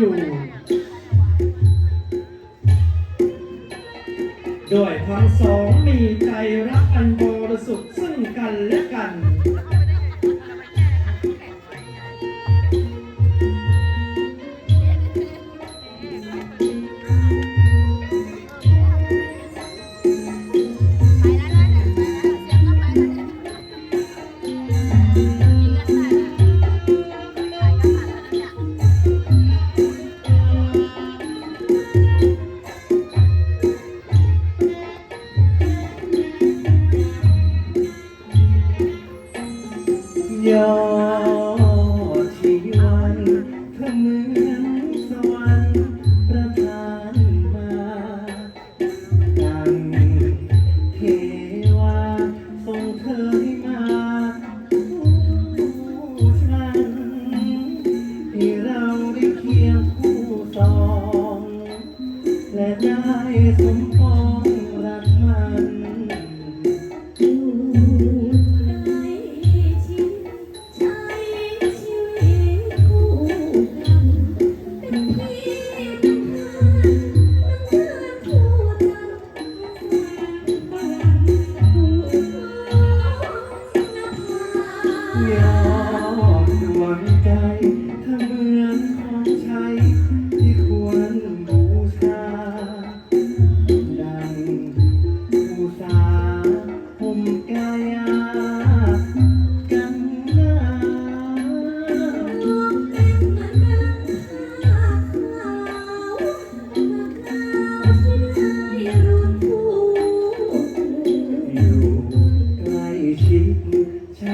อยู่ ด้วยทั้งสองมีใจรักอันบริสุทธิ์ซึ่งกันและกัน 有 ยอมดวงใจถ้าเหมือนของใช้ที่ควรบูชา ดังบูชาห่มกายากันหนาอยู่ใกล้ชิดใจ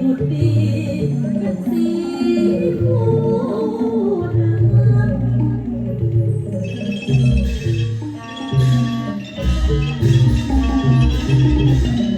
บุตรดีเป็นสีผู้ทำ